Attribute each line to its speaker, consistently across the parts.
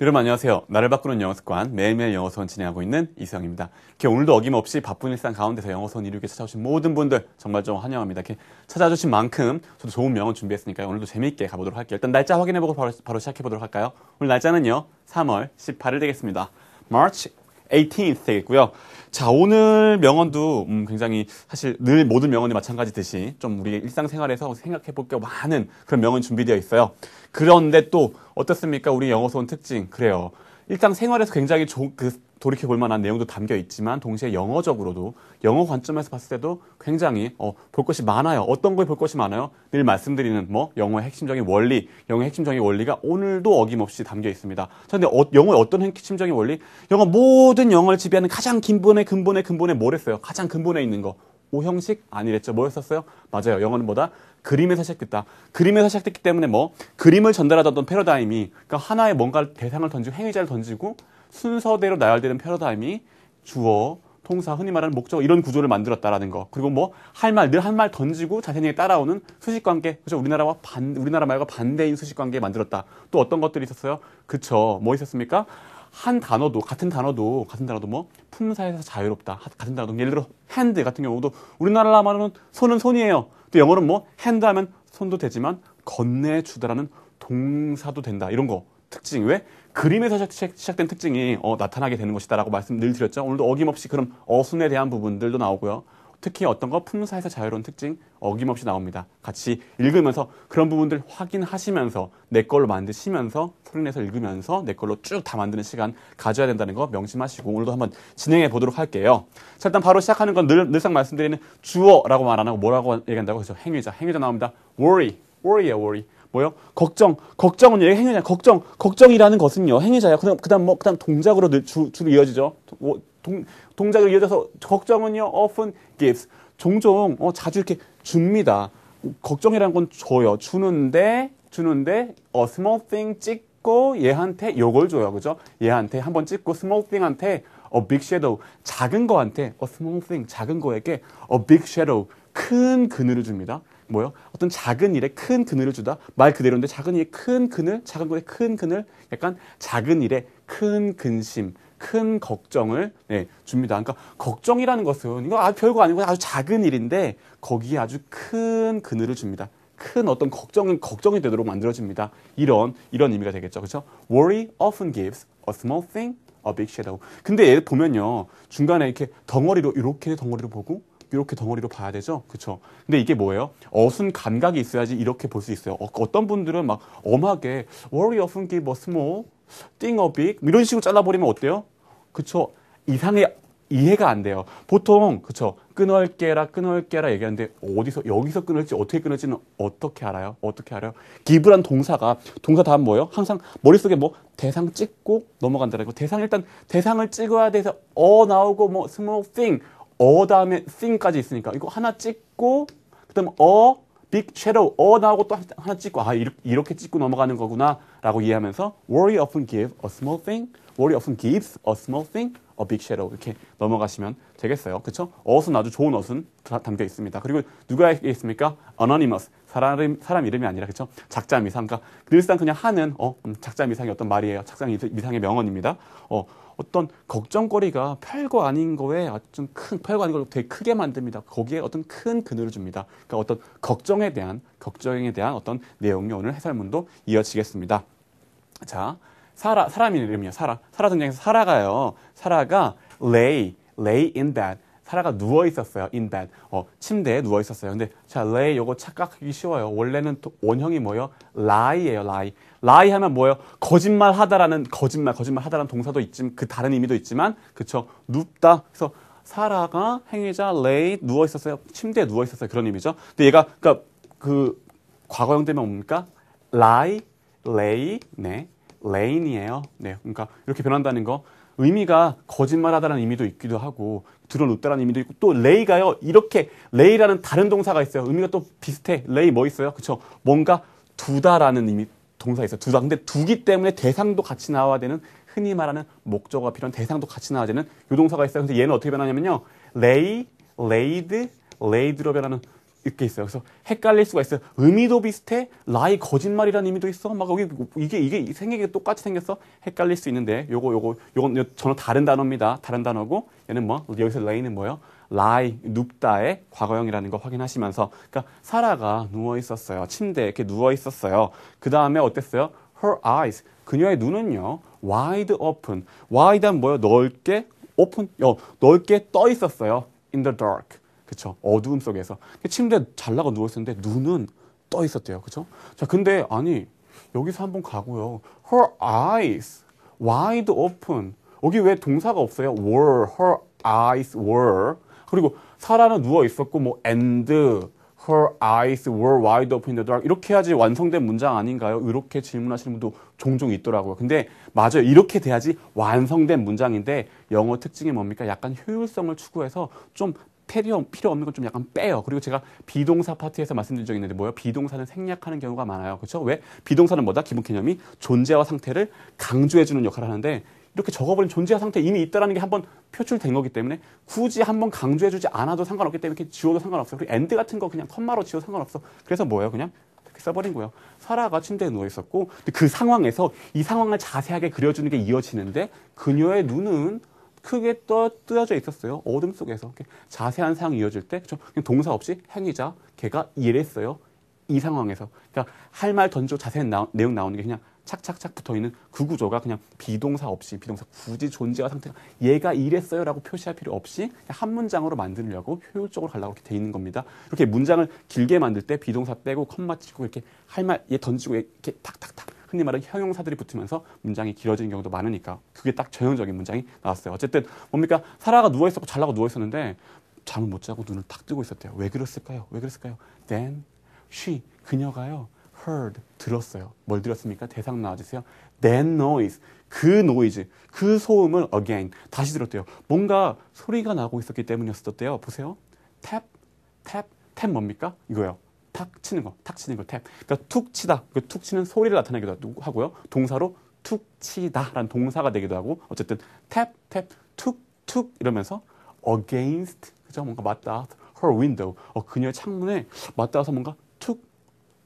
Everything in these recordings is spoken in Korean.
Speaker 1: 여러분 안녕하세요. 나를 바꾸는 영어 습관 매일매일 영어 수원 진행하고 있는 이수영입니다. 이렇게 오늘도 어김없이 바쁜 일상 가운데서 영어 수원 이루게 찾아오신 모든 분들 정말 좀 환영합니다. 이렇게 찾아주신 만큼 저도 좋은 명언 준비했으니까요. 오늘도 재미있게 가보도록 할게요. 일단 날짜 확인해보고 바로, 바로 시작해보도록 할까요? 오늘 날짜는요. 3월 18일 되겠습니다. March 18th 되겠고요. 자, 오늘 명언도 음, 굉장히 사실 늘 모든 명언이 마찬가지듯이 좀 우리 일상생활에서 생각해 볼 게 많은 그런 명언이 준비되어 있어요. 그런데 또 어떻습니까? 우리 영어 수원 특징. 그래요. 일상 생활에서 굉장히 조, 그 돌이켜 볼 만한 내용도 담겨 있지만 동시에 영어적으로도 영어 관점에서 봤을 때도 굉장히 어, 볼 것이 많아요. 어떤 걸 볼 것이 많아요? 늘 말씀드리는 뭐 영어의 핵심적인 원리, 영어의 핵심적인 원리가 오늘도 어김없이 담겨 있습니다. 자, 근데 어, 영어의 어떤 핵심적인 원리? 영어 모든 영어를 지배하는 가장 근본의 근본의 근본에 뭘 했어요? 가장 근본에 있는 거. 오형식 아니랬죠. 뭐였었어요? 맞아요. 영어는 뭐다? 그림에서 시작됐다. 그림에서 시작됐기 때문에 뭐 그림을 전달하던 패러다임이 그러니까 하나의 뭔가 대상을 던지고 행위자를 던지고 순서대로 나열되는 패러다임이 주어, 통사, 흔히 말하는 목적 이런 구조를 만들었다라는 거. 그리고 뭐 할 말 늘 한 말 던지고 자세히 따라오는 수식 관계. 그죠? 우리나라와 반 우리나라 말과 반대인 수식 관계 만들었다. 또 어떤 것들이 있었어요? 그쵸? 뭐 있었습니까? 한 단어도 같은 단어도 같은 단어도 뭐 품사에서 자유롭다. 같은 단어도 예를 들어 핸드 같은 경우도 우리나라 말로는 손은 손이에요. 또 영어는 뭐 핸드 하면 손도 되지만 건네주다라는 동사도 된다. 이런 거 특징 왜 그림에서 시작 된 특징이 어, 나타나게 되는 것이다라고 말씀 늘 드렸죠. 오늘도 어김없이 그런 어순에 대한 부분들도 나오고요. 특히 어떤 거 품사에서 자유로운 특징 어김없이 나옵니다. 같이 읽으면서 그런 부분들 확인하시면서 내 걸로 만드시면서 소리내서 읽으면서 내 걸로 쭉 다 만드는 시간 가져야 된다는 거 명심하시고 오늘도 한번 진행해 보도록 할게요. 자 일단 바로 시작하는 건 늘, 늘상 말씀드리는 주어라고 말 안 하고 뭐라고 얘기한다고 해서 행위자 행위자 나옵니다. worry worry예요 worry 뭐요? 걱정. 걱정은 얘 행위자. 걱정. 걱정이라는 것은요. 행위자야. 그다음 그다음 뭐 그다음 동작으로 늘 주, 주로 이어지죠. 뭐, 동, 동작으로 이어져서 걱정은요. often gives. 종종 어, 자주 이렇게 줍니다. 걱정이라는 건 줘요. 주는데 주는데 어, small thing 찍고 얘한테 요걸 줘요. 그죠? 얘한테 한번 찍고 small thing한테 a big shadow 작은 거한테 a small thing 작은 거에게 a big shadow 큰 그늘을 줍니다. 뭐요? 어떤 작은 일에 큰 그늘을 주다. 말 그대로인데 작은 일에 큰 그늘, 작은 것에 큰 그늘, 약간 작은 일에 큰 근심, 큰 걱정을 네, 줍니다. 그러니까 걱정이라는 것은 이거 아주 별거 아니고 아주 작은 일인데 거기에 아주 큰 그늘을 줍니다. 큰 어떤 걱정은 걱정이 되도록 만들어집니다. 이런 이런 의미가 되겠죠. 그렇죠? Worry often gives a small thing a big shadow. 근데 얘 보면요. 중간에 이렇게 덩어리로 이렇게 덩어리로 보고 이렇게 덩어리로 봐야 되죠. 그렇죠? 근데 이게 뭐예요? 어순 감각이 있어야지 이렇게 볼 수 있어요. 어, 떤 분들은 막 엄하게 worry often give a small, think a big 이런 식으로 잘라버리면 어때요? 그렇죠? 이상의 이해가 안 돼요. 보통 그쵸 끊을게라 끊을게라 얘기하는데 어디서 여기서 끊을지 어떻게 끊을지는 어떻게 알아요? 어떻게 알아요? 기브란 동사가 동사 다음 뭐예요? 항상 머릿속에 뭐 대상 찍고 넘어간다는 거. 대상 일단 대상을 찍어야 돼서 어 나오고 뭐 small thing 어 다음에 thing까지 있으니까 이거 하나 찍고 그다음 어 big shadow 어 나오고 또 하나 찍고 아 이렇게 찍고 넘어가는 거구나라고 이해하면서 worry often give a small thing, worry often gives a small thing a big shadow 이렇게 넘어가시면 되겠어요. 그렇죠? 어순 아주 좋은 어순 담겨 있습니다. 그리고 누가 있습니까? anonymous 사람 사람 이름이 아니라 그렇죠? 작자 미상 그러니까 늘상 그냥 하는 어 음, 작자 미상이 어떤 말이에요. 작자 미상의 명언입니다. 어 어떤 걱정거리가 별거 아닌 거에 좀 큰 별거 아닌 걸 되게 크게 만듭니다. 거기에 어떤 큰 그늘을 줍니다. 그러니까 어떤 걱정에 대한 걱정에 대한 어떤 내용이 오늘 해설문도 이어지겠습니다. 자, 사라 사람 이름이요. 사라. 사라 등장해서 사라가요. 사라가 lay lay in bed. 사라가 누워 있었어요. in bed. 어, 침대에 누워 있었어요. 근데 자, lay 요거 착각하기 쉬워요. 원래는 원형이 뭐예요? lie예요. lie. lie 하면 뭐예요? 거짓말 하다라는 거짓말 거짓말 하다라는 동사도 있지만 그 다른 의미도 있지만 그쵸 눕다. 그래서 사라가 행위자 lay 누워 있었어요. 침대에 누워 있었어요. 그런 의미죠. 근데 얘가 그러니까 그 과거형 되면 뭡니까? lie, lay, 네. 레인이에요. 네, 그러니까 이렇게 변한다는 거 의미가 거짓말하다라는 의미도 있기도 하고 드러눕다라는 의미도 있고 또 레이가요 이렇게 레이라는 다른 동사가 있어요. 의미가 또 비슷해. 레이 뭐 있어요? 그쵸? 뭔가 두다라는 의미 동사 있어요. 두다. 근데 두기 때문에 대상도 같이 나와야 되는 흔히 말하는 목적어가 필요한 대상도 같이 나와야 되는 요 동사가 있어요. 근데 얘는 어떻게 변하냐면요. 레이, 레이드, 레이드로 변하는 이렇게 있어요. 그래서 헷갈릴 수가 있어요. 의미도 비슷해. lie 거짓말이라는 의미도 있어. 막 여기 이게 이게 생긴 게 똑같이 생겼어. 헷갈릴 수 있는데 요거 요거 요건 전혀 다른 단어입니다. 다른 단어고 얘는 뭐 여기서 lay는 뭐예요? lie 눕다의 과거형이라는 거 확인하시면서 그러니까 사라가 누워 있었어요. 침대에 이렇게 누워 있었어요. 그 다음에 어땠어요? Her eyes 그녀의 눈은요 wide open. wide는 뭐예요? 넓게 open 어, 넓게 떠 있었어요. in the dark. 그쵸. 어두움 속에서. 침대에 잘나가 누워있었는데 눈은 떠 있었대요. 그쵸. 자, 근데 아니, 여기서 한번 가고요. Her eyes wide open. 여기 왜 동사가 없어요? were, her eyes were. 그리고 사라는 누워 있었고, 뭐, and, her eyes were wide open in the dark. 이렇게 해야지 완성된 문장 아닌가요? 이렇게 질문하시는 분도 종종 있더라고요. 근데 맞아요. 이렇게 돼야지 완성된 문장인데 영어 특징이 뭡니까? 약간 효율성을 추구해서 좀 필요, 필요 없는 건 좀 약간 빼요. 그리고 제가 비동사 파트에서 말씀드린 적이 있는데 뭐예요? 비동사는 생략하는 경우가 많아요. 그렇죠? 왜? 비동사는 뭐다? 기본 개념이 존재와 상태를 강조해주는 역할을 하는데 이렇게 적어버린 존재와 상태 이미 있다라는 게 한번 표출된 거기 때문에 굳이 한번 강조해주지 않아도 상관없기 때문에 이렇게 지워도 상관없어요. 그리고 엔드 같은 거 그냥 컴마로 지워도 상관없어. 그래서 뭐예요? 그냥 써버린 거예요. 사라가 침대에 누워 있었고 그 상황에서 이 상황을 자세하게 그려주는 게 이어지는데 그녀의 눈은 크게 떠, 뜨어져 있었어요. 어둠 속에서. 자세한 상황이 이어질 때, 그쵸? 동사 없이 행위자, 걔가 이랬어요. 이 상황에서. 그러니까 할 말 던져 자세한 나, 내용 나오는 게 그냥 착착착 붙어 있는 그 구조가 그냥 비동사 없이, 비동사 굳이 존재와 상태가 얘가 이랬어요 라고 표시할 필요 없이 한 문장으로 만들려고 효율적으로 가려고 이렇게 돼 있는 겁니다. 이렇게 문장을 길게 만들 때 비동사 빼고 컴마 치고 이렇게 할 말 얘 던지고 이렇게 탁탁탁 흔히 말하는 형용사들이 붙으면서 문장이 길어지는 경우도 많으니까 그게 딱 전형적인 문장이 나왔어요. 어쨌든 뭡니까? 사라가 누워 있었고 잘나가 누워 있었는데 잠을 못 자고 눈을 딱 뜨고 있었대요. 왜 그랬을까요? 왜 그랬을까요? Then she 그녀가요 heard 들었어요. 뭘 들었습니까? 대상 나와주세요. That noise 그 노이즈 그 소음을 again 다시 들었대요. 뭔가 소리가 나고 있었기 때문이었었대요. 보세요. 탭 탭 탭 뭡니까? 이거요. 탁 치는 거, 탁 치는 거, 탭. 그러니까 툭 치다. 그툭 치는 소리를 나타내기도 하고요. 동사로 툭 치다라는 동사가 되기도 하고 어쨌든 탭, 탭, 툭, 툭 이러면서 against 그죠? 뭔가 맞다. her window. 어, 그녀의 창문에 맞닿아서 뭔가 툭,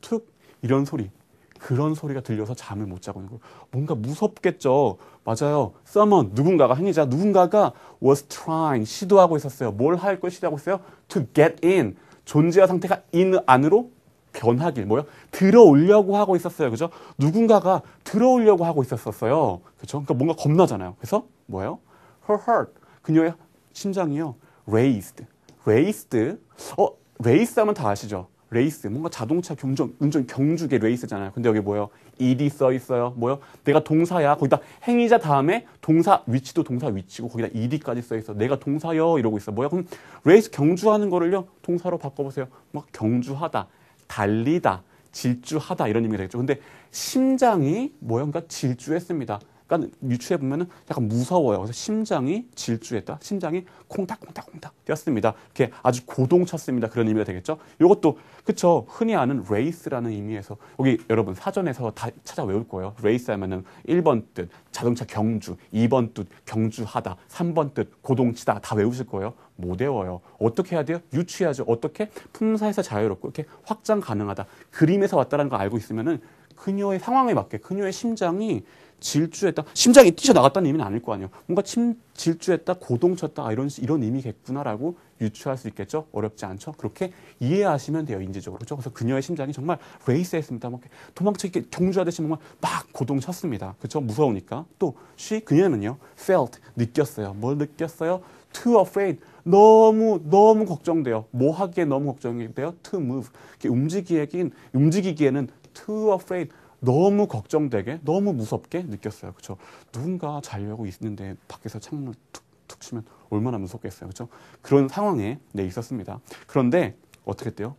Speaker 1: 툭 이런 소리. 그런 소리가 들려서 잠을 못 자고 있는 거예요. 뭔가 무섭겠죠. 맞아요. someone 누군가가 행위자 누군가가 was trying 시도하고 있었어요. 뭘 할 걸 시도하고 있어요? to get in 존재와 상태가 in 안으로 변하길 뭐요? 들어오려고 하고 있었어요. 그죠? 누군가가 들어오려고 하고 있었어요. 그죠? 그러니까 뭔가 겁나잖아요. 그래서 뭐예요? her heart 그녀의 심장이요. raised. raised. 어, race 하면 다 아시죠? 레이스 뭔가 자동차 경전 운전 경주계 레이스잖아요. 근데 여기 뭐예요? Ed이 써 있어요. 뭐요? 내가 동사야. 거기다 행위자 다음에 동사 위치도 동사 위치고 거기다 ed까지 써 있어. 내가 동사요 이러고 있어. 뭐야? 그럼 레이스 경주하는 거를요 동사로 바꿔보세요. 막 경주하다, 달리다, 질주하다 이런 의미가 되겠죠. 근데 심장이 뭐야? 그러니까 질주했습니다. 약간 유추해 보면은 약간 무서워요. 그래서 심장이 질주했다. 심장이 콩닥콩닥콩닥 뛰었습니다. 이렇게 아주 고동쳤습니다. 그런 의미가 되겠죠. 이것도 그쵸 흔히 아는 레이스라는 의미에서 여기 여러분 사전에서 다 찾아 외울 거예요. 레이스 하면은 1번 뜻 자동차 경주, 2번 뜻 경주하다, 3번 뜻 고동치다 다 외우실 거예요. 못 외워요. 어떻게 해야 돼요? 유추해야죠. 어떻게? 품사에서 자유롭고 이렇게 확장 가능하다. 그림에서 왔다는 거 알고 있으면은 그녀의 상황에 맞게 그녀의 심장이 질주했다. 심장이 뛰쳐나갔다는 의미는 아닐 거 아니에요. 뭔가 침, 질주했다, 고동쳤다, 이런, 이런 의미겠구나라고 유추할 수 있겠죠? 어렵지 않죠? 그렇게 이해하시면 돼요, 인지적으로. 그렇죠? 그래서 그녀의 심장이 정말 레이스했습니다. 막 도망쳐 이렇게 경주하듯이 뭔가 막 고동쳤습니다. 그렇죠? 무서우니까. 또, she, 그녀는요, felt, 느꼈어요. 뭘 느꼈어요? too afraid. 너무, 너무 걱정돼요. 뭐 하기에 너무 걱정이 돼요? to move. 움직이긴, 움직이기에는 too afraid. 너무 걱정되게, 너무 무섭게 느꼈어요. 그렇죠? 누군가 자려고 있는데 밖에서 창문을 툭툭 치면 얼마나 무섭겠어요. 그렇죠? 그런 상황에 네 있었습니다. 그런데 어떻게 했대요?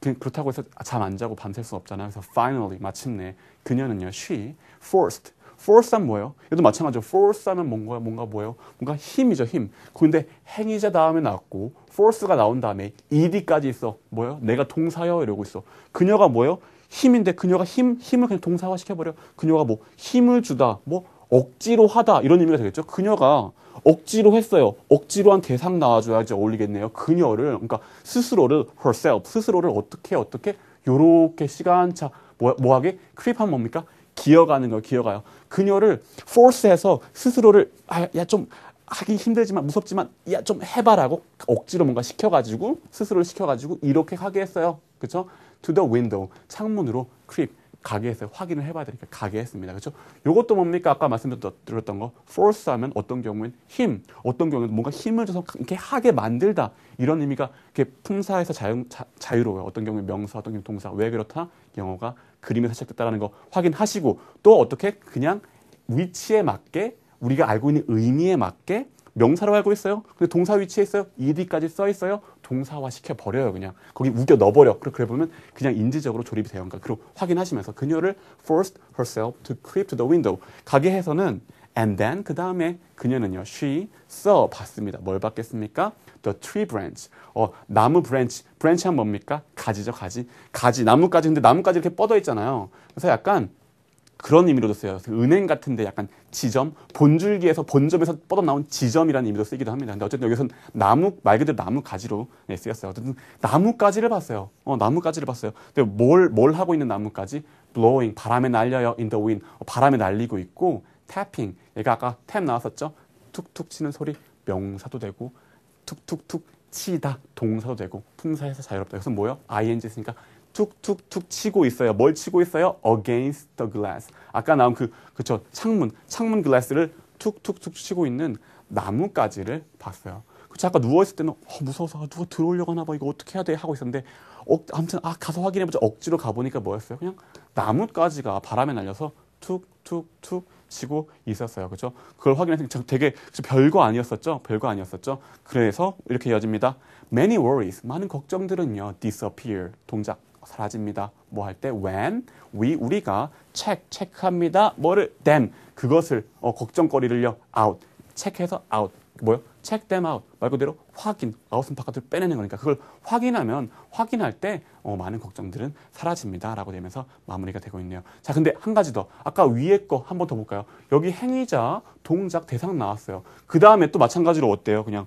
Speaker 1: 그렇다고 해서 잠 안 자고 밤샐 수 없잖아요. 그래서 finally 마침내 그녀는요, she forced force 하면 뭐예요? 얘도 마찬가지로 force 하면 뭔가 뭔가 뭐예요? 뭔가 힘이죠, 힘. 근데 행위자 다음에 나왔고 force가 나온 다음에 ed까지 있어. 뭐예요? 내가 동사요 이러고 있어. 그녀가 뭐예요? 힘인데 그녀가 힘 힘을 그냥 동사화 시켜버려. 그녀가 뭐 힘을 주다, 뭐 억지로 하다 이런 의미가 되겠죠. 그녀가 억지로 했어요. 억지로 한 대상 나와줘야지 어울리겠네요. 그녀를 그러니까 스스로를 herself 스스로를 어떻게 어떻게 요렇게 시간차 뭐, 뭐하게 크립하면 뭡니까? 기어가는 거예요. 기어가요. 그녀를 force해서 스스로를 아, 야좀 하기 힘들지만 무섭지만 야 좀 해봐라고 억지로 뭔가 시켜가지고 스스로를 시켜가지고 이렇게 하게 했어요. 그렇죠? To the window 창문으로 creep 가게 했어요. 확인을 해봐야 되니까 가게 했습니다. 그렇죠? 이것도 뭡니까? 아까 말씀드렸던 거 force 하면 어떤 경우엔 힘, 어떤 경우는 뭔가 힘을 줘서 이렇게 하게 만들다 이런 의미가 이렇게 품사에서 자유, 자, 유로워요 어떤 경우엔 명사, 어떤 경우엔 동사. 왜 그렇다? 영어가 그림에서 시작됐다는 거 확인하시고 또 어떻게 그냥 위치에 맞게 우리가 알고 있는 의미에 맞게 명사로 알고 있어요. 근데 동사 위치에 있어요. ed까지 써 있어요. 동사화 시켜 버려요. 그냥 거기 우겨 넣어버려. 그래 보면 그냥 인지적으로 조립이 되어 그러니까 그리고 확인하시면서 그녀를 forced herself to creep to the window. 가게 해서는 and then 그 다음에 그녀는요. she saw 봤습니다. 뭘 봤겠습니까? the tree branch. 어 나무 branch. branch는 뭡니까? 가지죠 가지. 가지 나무까지 근데 나무까지 이렇게 뻗어 있잖아요. 그래서 약간 그런 의미로도 써요. 은행 같은데 약간 지점, 본줄기에서 본점에서 뻗어나온 지점이라는 의미로 쓰기도 합니다. 근데 어쨌든 여기서는 나무 말 그대로 나무 가지로 네, 쓰였어요. 어쨌든 나무 가지를 봤어요. 어, 나무 가지를 봤어요. 근데 뭘뭘 하고 있는 나무 가지? blowing 바람에 날려요. in the wind 어, 바람에 날리고 있고 tapping 얘가 아까 탭 나왔었죠. 툭툭 치는 소리 명사도 되고 툭툭툭 치다 동사도 되고 품사에서 자유롭다. 그래서 뭐요? ing 있으니까 툭툭툭 치고 있어요. 뭘 치고 있어요? against the glass. 아까 나온 그 그쵸 창문 창문 글라스를 툭툭툭 치고 있는 나뭇가지를 봤어요. 그쵸 아까 누워 있을 때는 어, 무서워서 누가 들어오려고 하나 봐 이거 어떻게 해야 돼 하고 있었는데 어, 아무튼 아 가서 확인해 보자 억지로 가보니까 뭐였어요? 그냥 나뭇가지가 바람에 날려서 툭툭툭 치고 있었어요. 그죠? 그걸 확인해서 되게 별거 아니었었죠? 별거 아니었었죠? 그래서 이렇게 이어집니다. Many worries, 많은 걱정들은요, disappear, 동작 사라집니다. 뭐 할 때 when we 우리가 check 체크합니다. 뭐를 them 그것을 어, 걱정거리를요 out 체크해서 out 뭐요? check them out 말 그대로 확인 아웃은 바깥으로 빼내는 거니까 그걸 확인하면 확인할 때 어, 많은 걱정들은 사라집니다라고 되면서 마무리가 되고 있네요. 자 근데 한 가지 더 아까 위에 거 한 번 더 볼까요? 여기 행위자 동작 대상 나왔어요. 그 다음에 또 마찬가지로 어때요? 그냥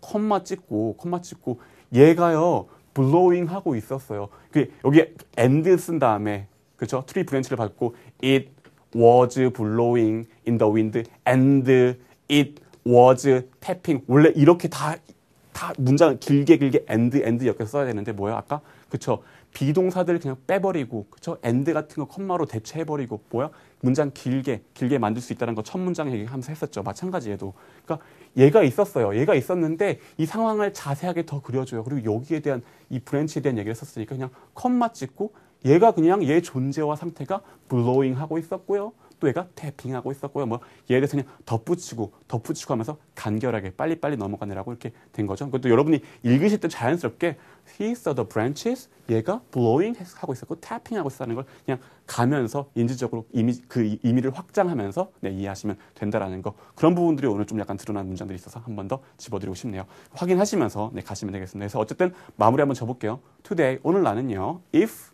Speaker 1: 컴마 찍고 컴마 찍고 얘가요 blowing 하고 있었어요. 그 여기 and 쓴 다음에 그렇죠? 트리 브랜치를 받고 it was blowing in the wind and it was tapping. 원래 이렇게 다 다 문장 길게 길게 and and 엮여 써야 되는데 뭐야 아까? 그쵸? 비동사들 그냥 빼버리고 그쵸? and 같은 거 컴마로 대체해버리고 뭐야? 문장 길게 길게 만들 수 있다는 거 첫 문장 얘기하면서 했었죠. 마찬가지에도. 그러니까 얘가 있었어요. 얘가 있었는데 이 상황을 자세하게 더 그려줘요. 그리고 여기에 대한 이 브랜치에 대한 얘기를 했었으니까 그냥 컴마 찍고 얘가 그냥 얘 존재와 상태가 블로잉 하고 있었고요. 또 얘가 태핑하고 있었고요. 뭐 얘에 대해서 그냥 덧붙이고 덧붙이고 하면서 간결하게 빨리빨리 넘어가느라고 이렇게 된 거죠. 그것도 여러분이 읽으실 때 자연스럽게 he saw the branches 얘가 blowing 하고 있었고 tapping 하고 있었다는 걸 그냥 가면서 인지적으로 이미 그 의미를 확장하면서 네, 이해하시면 된다라는 거 그런 부분들이 오늘 좀 약간 드러난 문장들이 있어서 한 번 더 집어드리고 싶네요. 확인하시면서 네, 가시면 되겠습니다. 그래서 어쨌든 마무리 한번 줘볼게요. Today 오늘 나는요. If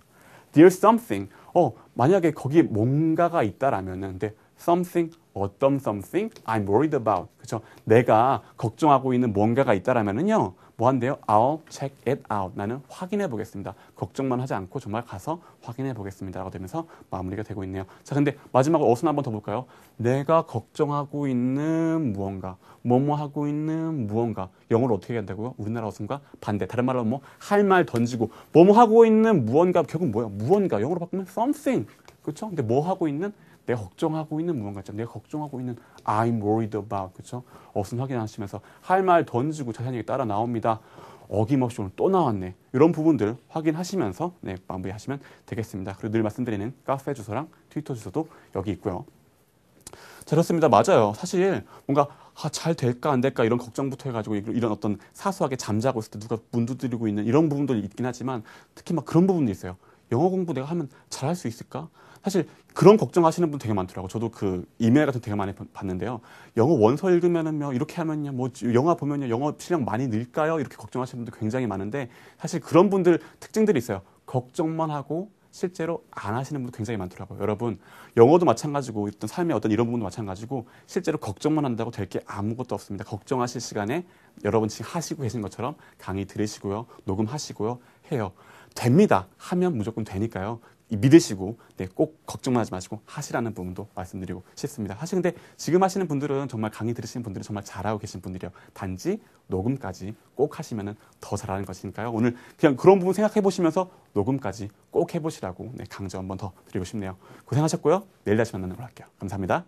Speaker 1: there's something 어 만약에 거기에 뭔가가 있다라면은 근데 something 어떤 something I'm worried about 그렇죠? 내가 걱정하고 있는 뭔가가 있다라면은요. 뭐 한대요? I'll check it out. 나는 확인해 보겠습니다. 걱정만 하지 않고 정말 가서 확인해 보겠습니다. 라고 되면서 마무리가 되고 있네요. 자, 근데 마지막으로 어순 한번 더 볼까요? 내가 걱정하고 있는 무언가, 뭐뭐 하고 있는 무언가. 영어로 어떻게 한다고요? 우리나라 어순과 반대. 다른 말로 뭐 할 말 던지고 뭐뭐 하고 있는 무언가 결국 뭐야? 무언가. 영어로 바꾸면 something. 그렇죠? 근데 뭐 하고 있는 내가 걱정하고 있는 무언가 있죠. 내가 걱정하고 있는 I'm worried about. 그렇죠? 어순 확인하시면서 할 말 던지고 자세하게 따라 나옵니다. 어김없이 오늘 또 나왔네. 이런 부분들 확인하시면서 네, 마무리하시면 되겠습니다. 그리고 늘 말씀드리는 카페 주소랑 트위터 주소도 여기 있고요. 자, 그렇습니다. 맞아요. 사실 뭔가 아, 잘 될까 안 될까 이런 걱정부터 해가지고 이런 어떤 사소하게 잠자고 있을 때 누가 문 두드리고 있는 이런 부분들이 있긴 하지만 특히 막 그런 부분도 있어요. 영어 공부 내가 하면 잘할 수 있을까? 사실 그런 걱정하시는 분 되게 많더라고. 저도 그 이메일 같은 되게 많이 봤는데요. 영어 원서 읽으면은요, 이렇게 하면요, 뭐 영화 보면요, 영어 실력 많이 늘까요? 이렇게 걱정하시는 분들 굉장히 많은데 사실 그런 분들 특징들이 있어요. 걱정만 하고 실제로 안 하시는 분도 굉장히 많더라고요. 여러분, 영어도 마찬가지고 어떤 삶의 어떤 이런 부분도 마찬가지고 실제로 걱정만 한다고 될 게 아무것도 없습니다. 걱정하실 시간에 여러분 지금 하시고 계신 것처럼 강의 들으시고요. 녹음하시고요. 해요. 됩니다. 하면 무조건 되니까요. 이 믿으시고 네, 꼭 걱정만 하지 마시고 하시라는 부분도 말씀드리고 싶습니다. 사실 근데 지금 하시는 분들은 정말 강의 들으시는 분들은 정말 잘하고 계신 분들이요. 단지 녹음까지 꼭 하시면 더 잘하는 것이니까요. 오늘 그냥 그런 부분 생각해 보시면서 녹음까지 꼭 해보시라고 네, 강조 한번 더 드리고 싶네요. 고생하셨고요. 내일 다시 만나는 걸로 할게요. 감사합니다.